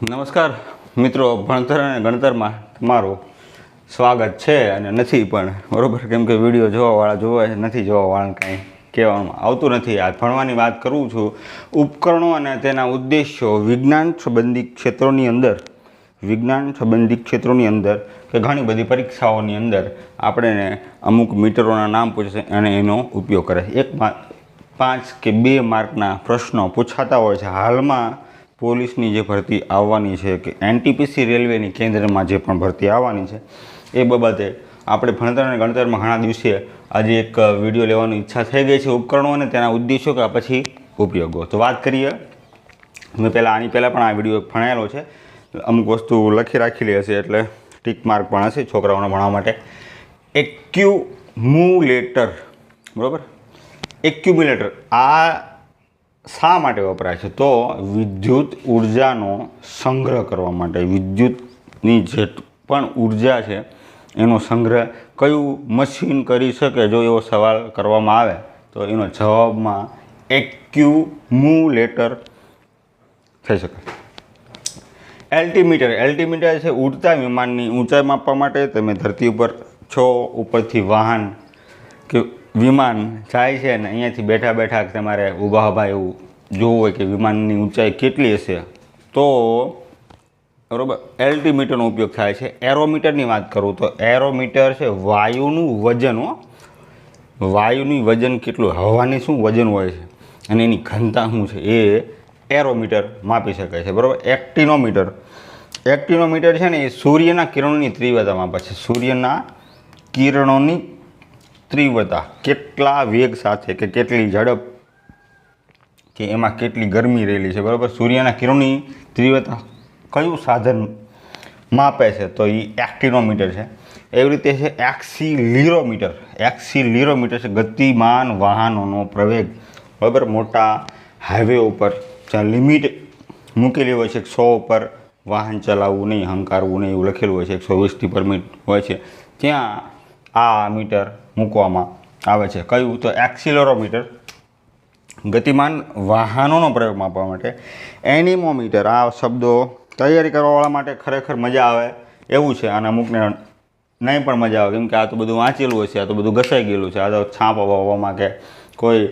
નમસ્કાર મિત્રો, ભણતર અને ગણતરમાં તમારું સ્વાગત છે અને નથી પણ બરોબર, કેમ કે વીડિયો જોવાવાળા જોવા નથી જોવાવાળા કાંઈ કહેવામાં આવતું નથી. આ ભણવાની વાત કરું છું. ઉપકરણો અને તેના ઉદ્દેશ્યો, વિજ્ઞાન સંબંધિત ક્ષેત્રોની અંદર, વિજ્ઞાન સંબંધિત ક્ષેત્રોની અંદર કે ઘણી બધી પરીક્ષાઓની અંદર આપણે અમુક મીટરોના નામ પૂછે અને એનો ઉપયોગ કરે એક પાંચ કે બે માર્કના પ્રશ્નો પૂછાતા હોય છે. હાલમાં પોલીસની જે ભરતી આવવાની છે કે એનટીપીસી રેલવેની કેન્દ્રમાં જે પણ ભરતી આવવાની છે, એ બાબતે આપણે ભણતર અને ગણતરમાં ઘણા દિવસે આજે એક વીડિયો લેવાની ઈચ્છા થઈ ગઈ છે ઉપકરણો અને તેના ઉદ્દેશો કે પછી ઉપયોગો. તો વાત કરીએ, મેં પહેલાં આની પહેલાં પણ આ વીડિયો ભણાયેલો છે. અમુક વસ્તુ લખી રાખેલી હશે એટલે ટીક માર્ક પણ હશે છોકરાઓને ભણવા માટે. એક્યુમ્યુલેટર, બરાબર? એક્યુમ્યુલેટર. આ શા માટે વપરાય છે? તો વિદ્યુત ઉર્જાનો સંગ્રહ કરવા માટે. વિદ્યુતની જે પણ ઊર્જા છે, એનો સંગ્રહ કયું મશીન કરી શકે? જો એવો સવાલ કરવામાં આવે, તો એનો જવાબમાં એક્યુમ્યુલેટર થઈ શકે. એલ્ટીમીટર. એલ્ટીમીટર છે ઉડતા વિમાનની ઊંચાઈ માપવા માટે. તમે ધરતી ઉપર છો, ઉપરથી વાહન કે વિમાન જાય છે ને અહીંયાથી બેઠા બેઠા તમારે ઊભા ઊભા એવું જોવું હોય કે વિમાનની ઊંચાઈ કેટલી હશે, તો બરાબર, એલ્ટીમીટરનો ઉપયોગ થાય છે. એરોમીટરની વાત કરું તો એરોમીટર છે વાયુનું વજન, હો. વાયુની વજન કેટલું, હવાની શું વજન હોય છે? અને એની ઘનતા શું છે? એ એરોમીટર માપી શકાય છે, બરાબર? એક્ટિનોમીટર. એક્ટિનોમીટર છે ને એ સૂર્યના કિરણોની તીવ્રતા માપે છે. સૂર્યના કિરણોની તીવ્રતા કેટલા વેગ સાથે કે કેટલી ઝડપ કે એમાં કેટલી ગરમી રહેલી છે, બરાબર? સૂર્યના કિરણની તીવ્રતા કયું સાધન માપે છે? તો એ એક્ટિનોમીટર છે. એવી રીતે છે એક્સિલીરોમીટર. એક્સિલીરોમીટર છે ગતિમાન વાહનોનો પ્રવેગ. બરાબર? મોટા હાઈવે ઉપર જ્યાં લિમિટ મૂકેલી હોય છે, સો ઉપર વાહન ચલાવવું નહીં હંકારવું નહીં એવું લખેલું હોય છે, એકસો વીસથી પરમિટ હોય છે. ત્યાં આ મીટર મૂકવામાં આવે છે. કયું? તો એક્સિલરોમીટર. ગતિમાન વાહનોનો પ્રયોગ માપવા માટે. એનિમોમીટર, આ શબ્દો તૈયારી કરવાવાળા માટે ખરેખર મજા આવે એવું છે. અને અમુકને નહીં પણ મજા આવે. કેમ કે આ તો બધું વાંચેલું હશે આ તો બધું ઘસાઈ ગયેલું છે. આ તો છાપ અવાવવામાં કે કોઈ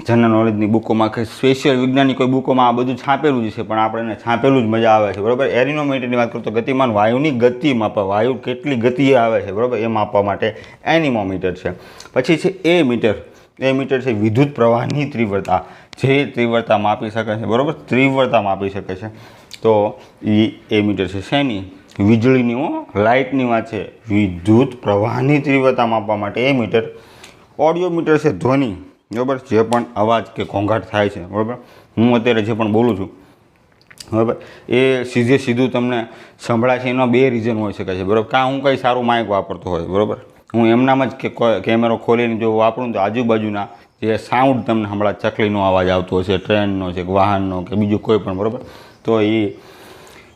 જનરલ નોલેજની બુકોમાં કે સ્પેશિયલ વિજ્ઞાનની કોઈ બુકોમાં આ બધું છાપેલું જ છે, પણ આપણે છાપેલું જ મજા આવે છે, બરાબર? એરિનોમીટરની વાત કરું તો ગતિમાન વાયુની ગતિ માપવા, વાયુ કેટલી ગતિએ આવે છે, બરાબર? એ માપવા માટે એનિમોમીટર છે. પછી છે એ મીટર એ મીટર છે વિદ્યુત પ્રવાહની તીવ્રતા, જે તીવ્રતા માપી શકે છે, બરાબર? તીવ્રતા માપી શકે છે. તો એ એ મીટર છે શેની? વીજળીની, હો, લાઇટની વાત છે. વિદ્યુત પ્રવાહની તીવ્રતા માપવા માટે એ મીટર. ઓડિયો મીટર છે ધ્વનિ. બરાબર? જે પણ અવાજ કે ઘોંઘાટ થાય છે, બરાબર? હું અત્યારે જે પણ બોલું છું, બરાબર? એ સીધે સીધું તમને સંભળાય છે, એનો બે રીઝન હોઈ શકે છે, બરાબર? કાં હું કંઈ સારું માઇક વાપરતો હોય, બરાબર? હું એમનામ જ કે કેમેરો ખોલીને જો વાપરું તો આજુબાજુના જે સાઉન્ડ તમને હમણાં ચકલીનો અવાજ આવતો હશે, ટ્રેનનો છે વાહનનો કે બીજું કોઈ પણ, બરાબર? તો એ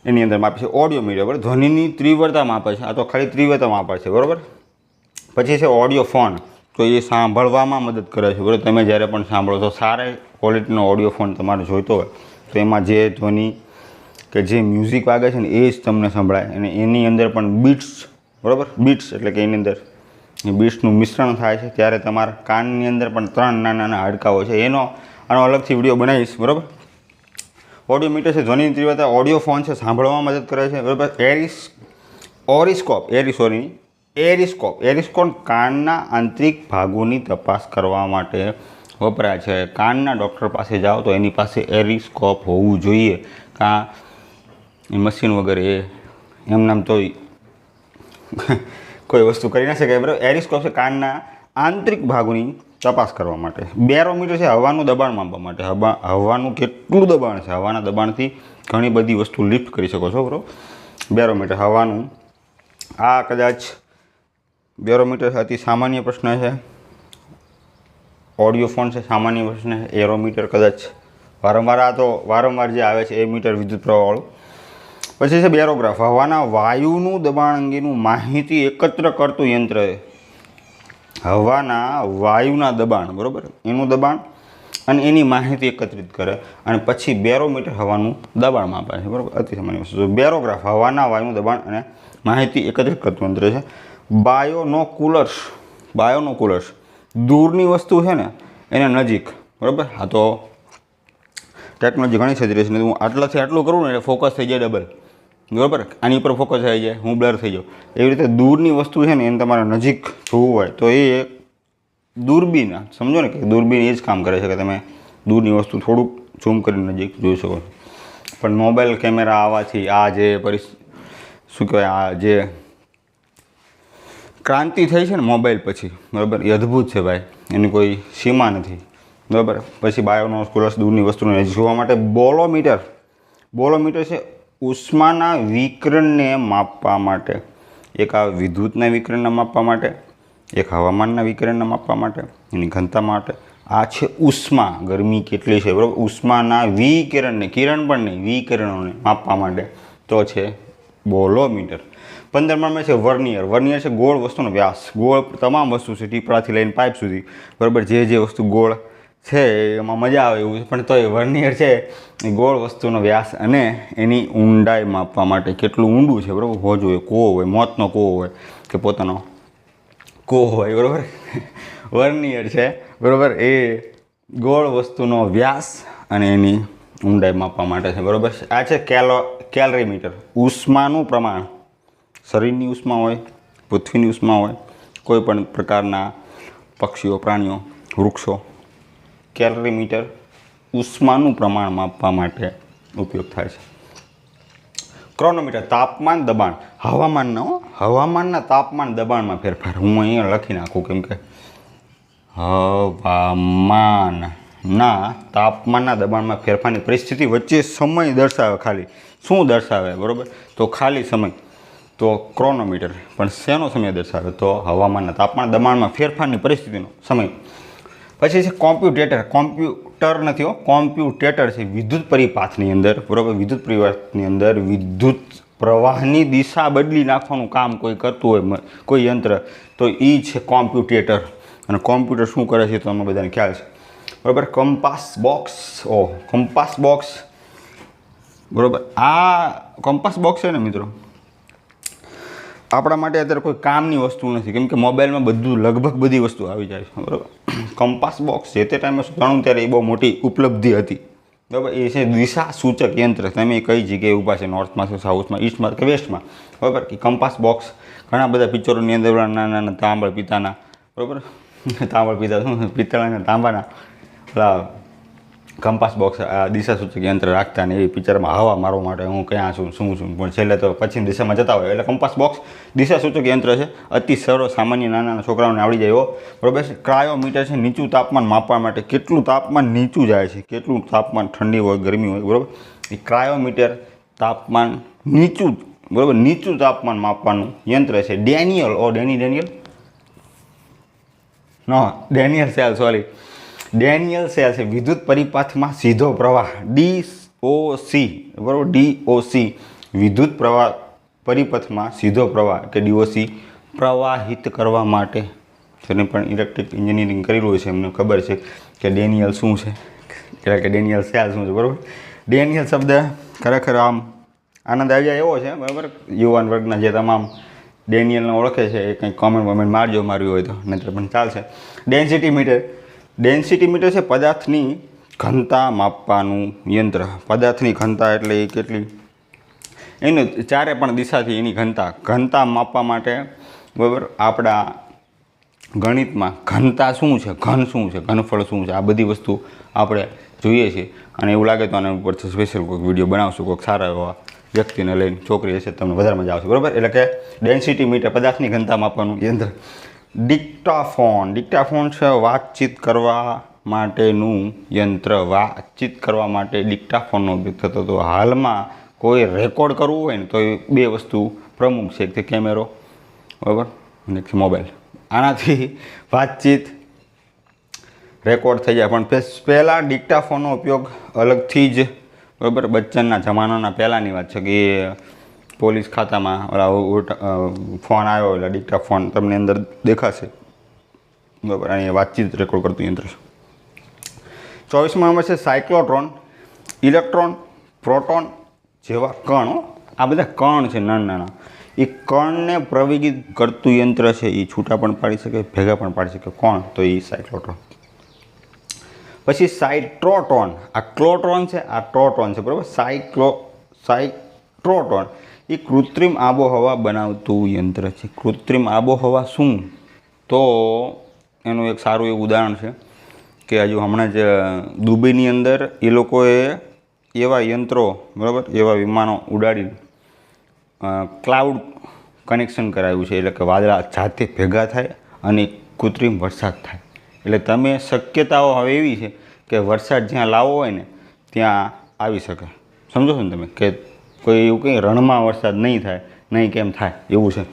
એની અંદર માપે છે ઓડિયો મીડિયા બરાબર? ધ્વનિની તીવ્રતા માપે છે, આ તો ખાલી તીવ્રતા માપે છે, બરાબર? પછી છે ઓડિયો ફોન તો એ સાંભળવામાં મદદ કરે છે. બરાબર તમે જ્યારે પણ સાંભળો તો સારા ક્વોલિટીનો ઓડિયો ફોન તમારે જોઈતો હોય, તો એમાં જે ધ્વનિ કે જે મ્યુઝિક વાગે છે ને, એ જ તમને સંભળાય. અને એની અંદર પણ બીટ્સ બરાબર? બીટ્સ એટલે કે એની અંદર એ બીટ્સનું મિશ્રણ થાય છે. ત્યારે તમારા કાનની અંદર પણ ત્રણ નાના નાના હાડકાઓ છે. એનો, આનો અલગથી વીડિયો બનાવીશ, બરાબર? ઓડિયો મીટર છે, ધ્વનિની તીવ્રતા ઓડિયો ફોન છે, સાંભળવામાં મદદ કરે છે. બરાબર? એરિસ, ઓરિસ્કોપ એરિસોની એરિસ્કોપ. એરિસ્કોપ કાનના આંતરિક ભાગોની તપાસ કરવા માટે વપરાય છે. કાનના ડૉક્ટર પાસે જાઓ તો એની પાસે એરિસ્કોપ હોવું જોઈએ. કાં મશીન વગર એમ નામ તો કોઈ વસ્તુ કરી ના શકાય. બરાબર? એરિસ્કોપ છે કાનના આંતરિક ભાગોની તપાસ કરવા માટે. બેરોમીટર છે હવાનું દબાણ માપવા માટે. હવા, હવાનું કેટલું દબાણ છે? હવાના દબાણથી ઘણી બધી વસ્તુ લિફ્ટ કરી શકો છો. બરાબર? બેરોમીટર, હવાનું. આ કદાચ બેરોમીટર અતિ સામાન્ય પ્રશ્ન છે. ઓડિયો ફોન છે સામાન્ય પ્રશ્ન છે. એરોમીટર કદાચ વારંવાર આ તો વારંવાર જે આવે છે એ મીટર વિદ્યુત પ્રવાહવાળું. પછી છે બેરોગ્રાફ. હવાના વાયુનું દબાણ અંગેનું માહિતી એકત્ર કરતું યંત્ર. હવાના વાયુના દબાણ, બરાબર? એનું દબાણ અને એની માહિતી એકત્રિત કરે અને પછી બેરોમીટર હવાનું દબાણ માપે છે, બરાબર? અતિ સામાન્ય વસ્તુ. બેરોગ્રાફ, હવાના વાયુનું દબાણ અને માહિતી એકત્રિત કરતું યંત્ર છે. બાયોનોકુલર્સ બાયોનોકુલર્સ દૂરની વસ્તુ છે ને, એને નજીક. બરાબર? હા તો ટેકનોલોજી ઘણી સજરી છે ને હું આટલાથી આટલું કરું ને, એટલે ફોકસ થઈ જાય ડબલ બરાબર? આની ઉપર ફોકસ થઈ જાય, હું બ્લર થઈ જાઉં. એવી રીતે દૂરની વસ્તુ છે ને, એને તમારે નજીક જોવું હોય, તો એ દૂરબીન, સમજો ને કે દૂરબીન એ જ કામ કરે છે કે તમે દૂરની વસ્તુ થોડુંક ઝૂમ કરીને નજીક જોઈ શકો છો. પણ મોબાઈલ કેમેરા આવવાથી આ જે પરિસ, શું કહેવાય, આ જે ક્રાંતિ થઈ છે ને મોબાઈલ પછી, બરાબર? એ અદ્ભુત છે ભાઈ. એની કોઈ સીમા નથી. બરાબર? પછી બાયોનો સ્કુલસ દૂરની વસ્તુને જોવા માટે બોલોમીટર. બોલોમીટર છે ઉષ્માના વિકરણને માપવા માટે. એક આ વિદ્યુતના વિકરણને માપવા માટે, એક હવામાનના વિકરણને માપવા માટે, એની ઘનતા માટે. આ છે ઉષ્મા. ગરમી કેટલી છે, બરાબર? ઉષ્માના વિકિરણને, કિરણ પણ નહીં, વિકિરણોને માપવા માટે. તો છે બોલોમીટર પંદરમાં છે વર્નિયર. વર્નિયર છે ગોળ વસ્તુનો વ્યાસ. ગોળ તમામ વસ્તુ છે ટીપડાથી લઈને પાઇપ સુધી. બરાબર, જે જે વસ્તુ ગોળ છે એમાં મજા આવે એવું છે. પણ તો એ વર્નિયર છે એ ગોળ વસ્તુનો વ્યાસ અને એની ઊંડાઈ માપવા માટે કેટલું ઊંડું છે. બરાબર હોજ હોય કૂવો હોય, મોતનો કૂવો હોય કે પોતાનો કૂવો હોય, બરાબર? વર્નિયર છે, બરાબર? એ ગોળ વસ્તુનો વ્યાસ અને એની ઊંડાઈ માપવા માટે છે, બરાબર આ છે કેલો, કેલરીમીટર. ઉષ્માનું પ્રમાણ. શરીરની ઉષ્મા હોય, પૃથ્વીની ઉષ્મા હોય, કોઈ પણ પ્રકારના પક્ષીઓ, પ્રાણીઓ, વૃક્ષો, કેલરીમીટર ઉષ્માનું પ્રમાણ માપવા માટે ઉપયોગ થાય છે. ક્રોનોમીટર, તાપમાન, દબાણ. હવામાનનો હવામાનના તાપમાન દબાણમાં ફેરફાર. હું અહીંયા લખી નાખું, કેમ કે હવામાનના તાપમાનના દબાણમાં ફેરફારની પરિસ્થિતિ વચ્ચે સમય દર્શાવે ખાલી. શું દર્શાવે, બરાબર? તો ખાલી સમય. તો ક્રોનોમીટર પણ શેનો સમય દર્શાવે? તો હવામાનના તાપમાન દબાણમાં ફેરફારની પરિસ્થિતિનો સમય. પછી છે કોમ્પ્યુટેટર. કોમ્પ્યુટર નથી હો, કોમ્પ્યુટેટર છે વિદ્યુત પરિપાથની અંદર, બરાબર? વિદ્યુત પરિપાથની અંદર વિદ્યુત પ્રવાહની દિશા બદલી નાખવાનું કામ કોઈ કરતું હોય કોઈ યંત્ર. તો એ છે કોમ્પ્યુટેટર. અને કોમ્પ્યુટર શું કરે છે તો તમને બધાને ખ્યાલ છે. બરાબર? કંપાસ બોક્સ ઓ કંપાસ બોક્સ બરાબર? આ કંપાસ બોક્સ છે ને મિત્રો? આપણા માટે અત્યારે કોઈ કામની વસ્તુ નથી. કેમ કે મોબાઈલમાં બધું લગભગ બધી વસ્તુ આવી જાય છે. બરાબર? કંપાસ બોક્સ જે તે ટાઈમે જાણું ત્યારે એ બહુ મોટી ઉપલબ્ધિ હતી. બરાબર? એ છે દિશા સૂચક યંત્ર. તમે કઈ જગ્યાએ ઊભા છે? નોર્થમાં છે સાઉથમાં ઈસ્ટમાં કે વેસ્ટમાં બરાબર? કે કંપાસ બોક્સ ઘણા બધા પિક્ચરોની અંદર નાના નાના તાંબળ પિતાના. બરાબર? તાંબળ પિતા, શું? પિત્તળના તાંબાના. ઓલા કંપાસ બોક્સ દિશા સૂચક યંત્ર રાખતા ને એ પિક્ચરમાં હવા મારવા માટે હું ક્યાં છું, શું છું, પણ છેલ્લે તો પશ્ચિમ દિશામાં જતા હોય. એટલે કંપાસ બોક્સ દિશા સૂચક યંત્ર છે. અતિ સરળ સામાન્ય નાના નાના છોકરાઓને આવડી જાય એવો. બરોબર છે? ક્રાયોમીટર છે, નીચું તાપમાન માપવા માટે કેટલું તાપમાન નીચું જાય છે? કેટલું તાપમાન ઠંડી હોય, ગરમી હોય, બરાબર? એ ક્રાયોમીટર તાપમાન નીચું, બરાબર? નીચું તાપમાન માપવાનું યંત્ર છે. ડેનિયલ, ઓ, Danny Daniel? No, Daniel cell, sorry. Daniel cell છે વિદ્યુત પરિપથમાં સીધો પ્રવાહ ડી ઓ સી બરાબર? ડી ઓ સી વિદ્યુત પ્રવાહ પરિપથમાં સીધો પ્રવાહ કે ડીઓસી પ્રવાહિત કરવા માટે. જેને પણ ઇલેક્ટ્રિક એન્જિનિયરિંગ કરેલું હોય છે, એમને ખબર છે કે ડેનિયલ શું છે. એટલે કે ડેનિયલ સેલ શું છે, બરાબર? ડેનિયલ શબ્દ ખરેખર આમ આનંદ આવી એવો છે, બરાબર? યુવાન વર્ગના જે તમામ ડેનિયલને ઓળખે છે, એ કંઈક કોમેન્ટ વોમેન્ટ મારજો, માર્યું હોય તો નહીં પણ ચાલશે. ડેન્સિટી મીટર ડેન્સિટી મીટર છે પદાર્થની ઘનતા માપવાનું યંત્ર. પદાર્થની ઘનતા એટલે એ કેટલી? એનું ચારે પણ દિશાથી એની ઘનતા. ઘનતા માપવા માટે, બરાબર, આપણા ગણિતમાં ઘનતા શું છે? ઘન શું છે? ઘનફળ શું છે? આ બધી વસ્તુ આપણે જોઈએ છીએ. અને એવું લાગે તો આના ઉપર સ્પેશિયલ કોઈક વીડિયો બનાવશું, કોઈક સારા એવા વ્યક્તિને લઈને. છોકરી હશે તમને વધારે મજા આવશે. બરાબર? એટલે કે ડેન્સિટી મીટર પદાર્થની ઘનતા માપવાનું યંત્ર. ડિક્ટાફોન. ડિક્ટાફોન છે વાતચીત કરવા માટેનું યંત્ર. વાતચીત કરવા માટે ડિક્ટાફોનનો ઉપયોગ થતો હતો. હાલમાં કોઈ રેકોર્ડ કરવું હોય ને તો એ બે વસ્તુ પ્રમુખ છે. એક કેમેરો, બરાબર? અને એક મોબાઈલ. આનાથી વાતચીત રેકોર્ડ થઈ જાય. પણ પહેલાં ડિક્ટાફોનનો ઉપયોગ અલગથી જ, બરાબર? બચ્ચનના જમાનાના પહેલાંની વાત છે કે પોલીસ ખાતામાં ફોન આવ્યો એટલે ડિક્ટાફોન તમને અંદર દેખાશે. બરાબર અને વાતચીત રેકોર્ડ કરતું યંત્ર છે ચોવીસમાં નંબર છે સાયક્લોટ્રોન, ઇલેક્ટ્રોન, પ્રોટોન જેવા કણો. આ બધા કણ છે, નાના નાના. એ કણને પ્રવેગિત કરતું યંત્ર છે એ છૂટા પણ પાડી શકે, ભેગા પણ પાડી શકે. કોણ? તો એ સાયક્લોટ્રોન. પછી સાઇટ્રોટ્રોન આ ક્લોટ્રોન છે, આ ટ્રોટોન છે, બરાબર? સાયક્લો સાઇટ્રોટ્રોન એ કૃત્રિમ આબોહવા બનાવતું યંત્ર છે. કૃત્રિમ આબોહવા શું? તો એનું એક સારું એવું ઉદાહરણ છે કે હજુ હમણાં જ દુબઈની અંદર એ લોકોએ એવા યંત્રો, બરાબર, એવા વિમાનો ઉડાડી ક્લાઉડ કનેક્શન કરાવ્યું છે. એટલે કે વાદળા જાતે ભેગા થાય અને કૃત્રિમ વરસાદ થાય. એટલે તમે શક્યતાઓ હવે એવી છે કે વરસાદ જ્યાં લાવવો હોય ને, ત્યાં આવી શકે. સમજો છો ને તમે? કે કોઈ એવું કંઈ રણમાં વરસાદ નહીં થાય, નહીં કેમ થાય, એવું છે.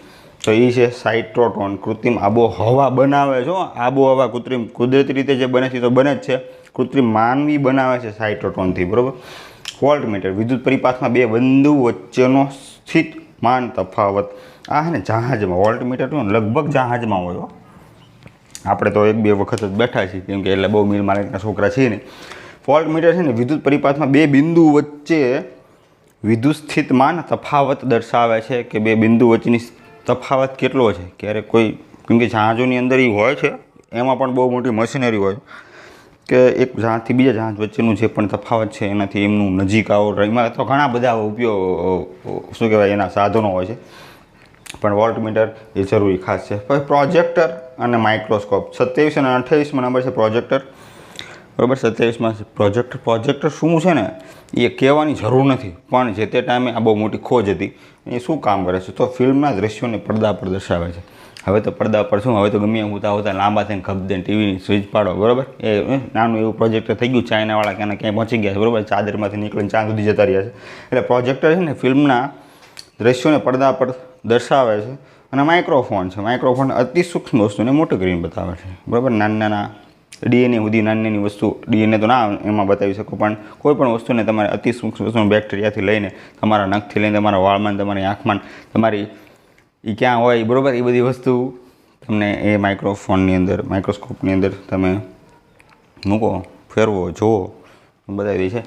તો એ છે સાઇટ્રોટોન, કૃત્રિમ આબોહવા બનાવે છે હો. આબોહવા કૃત્રિમ, કુદરતી રીતે જે બને છે તો બને જ છે. કૃત્રિમ માનવી બનાવે છે સાઇટ્રોટોનથી, બરાબર? વોલ્ટ મીટર, વિદ્યુત પરિપાથમાં બે બિંદુ વચ્ચેનો સ્થિત માન તફાવત. આ છે ને જહાજમાં, વોલ્ટ મીટર લગભગ જહાજમાં હોય, હો. આપણે તો એક બે વખત જ બેઠા છીએ, કેમ કે એટલે બહુ મિલ માલિકના છોકરા છીએ ને ફોલ્ટ મીટર છે ને વિદ્યુત પરિપાથમાં બે બિંદુ વચ્ચે વિદ્યુત સ્થિતમાન તફાવત દર્શાવે છે કે બે બિંદુ વચ્ચેની તફાવત કેટલો છે? ક્યારેક કોઈ, કેમ કે જહાજોની અંદર એ હોય છે, એમાં પણ બહુ મોટી મશીનરી હોય. કે એક જહાજથી બીજા જહાજ વચ્ચેનું જે પણ તફાવત છે, એનાથી એમનું નજીક આવો એમાં તો ઘણા બધા ઉપયોગ શું કહેવાય, એના સાધનો હોય છે. પણ વોલ્ટ મીટર એ જરૂરી ખાસ છે. પછી પ્રોજેક્ટર અને માઇક્રોસ્કોપ. સત્યાવીસ અને અઠ્યાવીસમાં નંબર છે પ્રોજેક્ટર. બરાબર? સત્યાવીસમાં પ્રોજેક્ટર પ્રોજેક્ટર શું છે ને, એ કહેવાની જરૂર નથી. પણ જે તે ટાઈમે આ બહુ મોટી ખોજ હતી. એ શું કામ કરે છે? તો ફિલ્મના દ્રશ્યોને પડદા પર દર્શાવે છે. હવે તો પડદા પર શું? હવે તો ગમે એમ હોતા હોતા લાંબા થઈને ખપ દઈને ટીવીની સ્વિચ પાડો. બરાબર? એ એ નાનું એવું પ્રોજેક્ટર થઈ ગયું. ચાઇનાવાળા ક્યાંને ક્યાંય પહોંચી ગયા છે. બરાબર? ચાદરમાંથી નીકળીને ચાંદ સુધી જતા રહ્યા છે. એટલે પ્રોજેક્ટર છે ને ફિલ્મના દ્રશ્યોને પડદા પર દર્શાવે છે. અને માઇક્રોફોન છે. માઇક્રોફોન અતિ સૂક્ષ્મ વસ્તુને મોટું કરીને બતાવે છે. બરાબર? નાના નાના ડીએનએ સુધી નાની નાની વસ્તુ, ડીએનએ તો ના એમાં બતાવી શકો, પણ કોઈ પણ વસ્તુને તમારે અતિ સૂક્ષ્મ વસ્તુ બેક્ટેરિયાથી લઈને તમારા નખથી લઈને તમારા વાળમાં તમારી આંખમાં તમારી એ ક્યાં હોય બરાબર એ બધી વસ્તુ તમને એ માઇક્રોફોનની અંદર, માઇક્રોસ્કોપની અંદર તમે મૂકો, ફેરવો, જુઓ, બતાવી દે છે.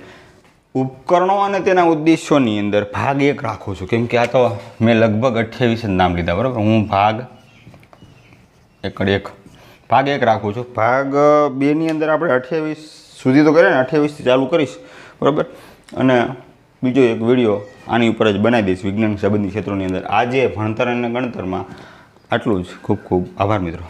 ઉપકરણો અને તેના ઉદ્દેશ્યોની અંદર ભાગ એક રાખું છું, કેમ કે આ તો મેં લગભગ અઠ્યાવીસ જ નામ લીધા, બરાબર? હું ભાગ એકડ એક ભાગ એક રાખું છું. ભાગ બેની અંદર આપણે અઠ્યાવીસ સુધી તો કરીએ ને, અઠ્યાવીસથી ચાલુ કરીશ. બરાબર? અને બીજો એક વીડિયો આની ઉપર જ બનાવી દઈશ વિજ્ઞાન સંબંધી ક્ષેત્રોની અંદર. આજે ભણતર અને ગણતરમાં આટલું જ. ખૂબ ખૂબ આભાર મિત્રો.